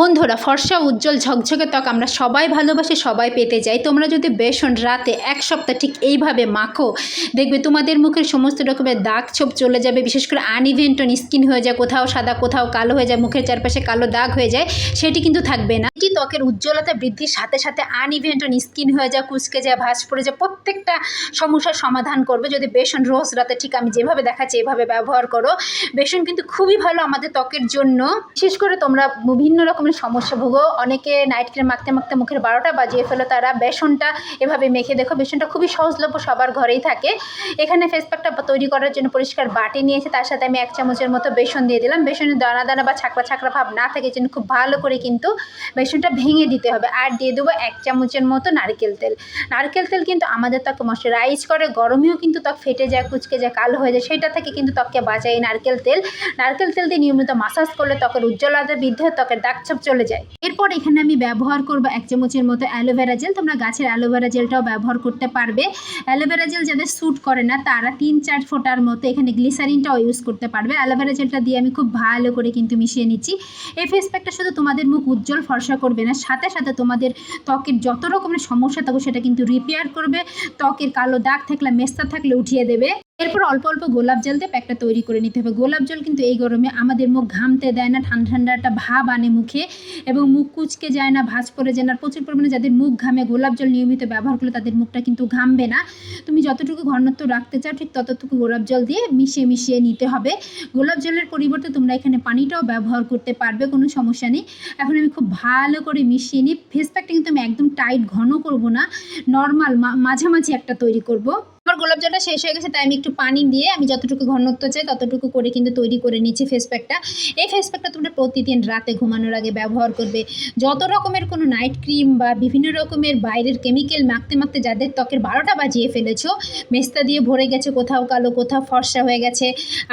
বন্ধুরা, ফর্সা, উজ্জ্বল, ঝকঝকে ত্বক আমরা সবাই ভালোবাসি, সবাই পেতে যাই তোমরা যদি বেসন রাতে এক সপ্তাহ ঠিক এইভাবে মাখো, দেখবে তোমাদের মুখের সমস্ত রকমের দাগ ছোপ চলে যাবে। বিশেষ করে আনইভেন্টন স্কিন হয়ে যায়, কোথাও সাদা, কোথাও কালো হয়ে যায়, মুখের চারপাশে কালো দাগ হয়ে যায়, সেটি কিন্তু থাকবে না। এটি ত্বকের উজ্জ্বলতা বৃদ্ধির সাথে সাথে আনইভেন্টন স্কিন হয়ে যায় কুচকে যায় ভাঁজ পড়ে যায় প্রত্যেকটা সমস্যার সমাধান করবে। যদি বেসন রোজ রাতে ঠিক আমি যেভাবে দেখাচ্ছি, এভাবে ব্যবহার করো। বেসন কিন্তু খুবই ভালো আমাদের ত্বকের জন্য। বিশেষ করে তোমরা বিভিন্ন রকমের সমস্যা ভোগো। অনেকে নাইট ক্রিম মাখতে মাখতে মুখের বারোটা বাজিয়ে ফেলো, তারা বেসনটা এভাবে মেখে দেখো। বেসনটা খুবই সহজলভ্য, সবার ঘরেই থাকে। এখানে ফেস প্যাকটা তৈরি করার জন্য পরিষ্কার বাটি নিয়েছি, তার সাথে আমি এক চামচের মতো বেসন দিয়ে দিলাম। বেসনের দানা দানা বা ছাকড়া ছাকড়া ভাব না থাকে জন্য খুব ভালো করে কিন্তু বেসনটা ভেঙে দিতে হবে। আর দিয়ে দেবো এক চামচের মতো নারকেল তেল। নারকেল তেল কিন্তু আমাদের ত্বকে ময়শ্চারাইজ করে গরমেও কিন্তু ত্বক ফেটে যায় কুচকে যায় কালো হয়ে যায় সেটা থেকে কিন্তু ত্বককে বাঁচায় এই নারকেল তেল। নারকেল তেল দিয়ে নিয়মিত মাসাজ করলে ত্বকের উজ্জ্বলতা বৃদ্ধি হয়, ত্বকের দাগ ছোপ চলে যায়। এরপর এখানে আমি ব্যবহার করব এক চামচের মতো অ্যালোভেরা জেল তোমরা গাছের অ্যালোভেরা জেলটাও ব্যবহার করতে পারবে। অ্যালোভেরা জেল যাদের স্যুট করে না তারা তিন চার ফোটার মতো এখানে গ্লিসারিনটাও ইউজ করতে পারবে। অ্যালোভেরা জেলটা দিয়ে আমি খুব ভালো করে কিন্তু মিশিয়ে নিচ্ছি। এই ফেস প্যাকটা শুধু তোমাদের মুখ উজ্জ্বল ফর্সা করবে না, সাথে সাথে তোমাদের ত্বকের যত রকমের সমস্যা থাকবে সেটা কিন্তু রিপেয়ার করবে। ত্বকের কালো দাগ থাকলে, মেস্তা থাকলে উঠিয়ে দেবে। এরপর অল্প অল্প গোলাপ জল দিয়ে প্যাকটা তৈরি করে নিতে হবে। গোলাপ জল কিন্তু এই গরমে আমাদের মুখ ঘামতে দেয় না, ঠান্ডা ঠান্ডা একটা ভাব আনে মুখে এবং মুখ কুচকে যায় না, ভাঁজ পড়ে যায় না। প্রচুর পরিমাণে যাদের মুখ ঘামে গোলাপ জল নিয়মিত ব্যবহার করলে তাদের মুখটা কিন্তু ঘামবে না। তুমি যতটুকু ঘনত্ব রাখতে চাও ঠিক ততটুকু গোলাপ জল দিয়ে মিশিয়ে মিশিয়ে নিতে হবে। গোলাপ জলের পরিবর্তে তোমরা এখানে পানিটাও ব্যবহার করতে পারবে, কোনো সমস্যা নেই। এখন আমি খুব ভালো করে মিশিয়ে নিই। ফেস প্যাকটা কিন্তু আমি একদম টাইট ঘন করব না। নর্মাল মাঝামাঝি একটা তৈরি করব। গোলাপ জলটা শেষ হয়ে গেছে, তাই আমি একটু পানি দিয়ে আমি যতটুকু ঘনত্ব চাই ততটুকু করে কিন্তু তৈরি করে নিচ্ছি ফেস প্যাকটা এই ফেস প্যাকটা তোমরা প্রতিদিন রাতে ঘুমানোর আগে ব্যবহার করবে। যত রকমের কোনো নাইট ক্রিম বা বিভিন্ন রকমের বাইরের কেমিক্যাল মাখতে মাখতে যাদের ত্বকের বারোটা বাজিয়ে ফেলেছো, মেস্তা দিয়ে ভরে গেছে, কোথাও কালো, কোথাও ফর্সা হয়ে গেছে,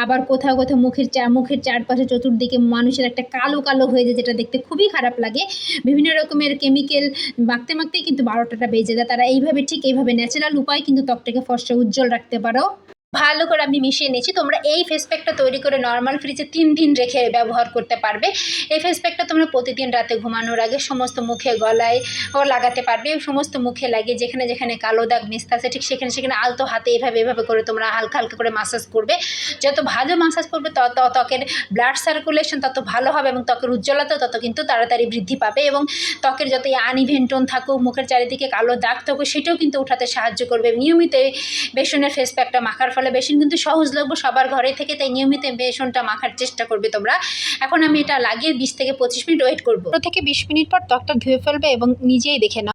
আবার কোথাও কোথাও মুখের চা, মুখের চারপাশে চতুর্দিকে মানুষের একটা কালো কালো হয়ে যায়, যেটা দেখতে খুবই খারাপ লাগে। বিভিন্ন রকমের কেমিক্যাল মাখতে, মাখতেই কিন্তু বারোটাটা বেজে যায়। তারা এইভাবে, ঠিক এইভাবে ন্যাচারাল উপায় কিন্তু ত্বকটাকে ফর্সা উজ্জ্বল রাখতে পারো। ভালো করে আমি মিশিয়ে নিয়েছি তোমরা এই ফেস প্যাকটা তৈরি করে নর্মাল ফ্রিজে তিন দিন রেখে ব্যবহার করতে পারবে। এই ফেস প্যাকটা তোমরা প্রতিদিন রাতে ঘুমানোর আগে সমস্ত মুখে গলায় ও লাগাতে পারবে। সমস্ত মুখে লাগিয়ে যেখানে যেখানে কালো দাগ মিস্তা আছে ঠিক সেখানে সেখানে আলতো হাতে এভাবে এভাবে করে তোমরা হালকা হালকা করে মাসাজ করবে। যত ভালো মাসাজ করবে তত ত্বকের ব্লাড সার্কুলেশন তত ভালো হবে এবং ত্বকের উজ্জ্বলতা তত কিন্তু তাড়াতাড়ি বৃদ্ধি পাবে এবং ত্বকের যত আনইভেন্টন থাকুক, মুখের চারিদিকে কালো দাগ থাকুক, সেটাও কিন্তু উঠাতে সাহায্য করবে। নিয়মিত বেসনের ফেস প্যাকটা মাখার ফলে বেসন কিন্তু সহজলভ্য সবার ঘরে থেকে তাই নিয়মিত বেসনটা মাখার চেষ্টা করবে তোমরা। এখন আমি এটা লাগিয়ে বিশ থেকে পঁচিশ মিনিট ওয়েট করব। থেকে বিশ মিনিট পর ত্বকটা ধুয়ে ফেলবে এবং নিজেই দেখে নাও।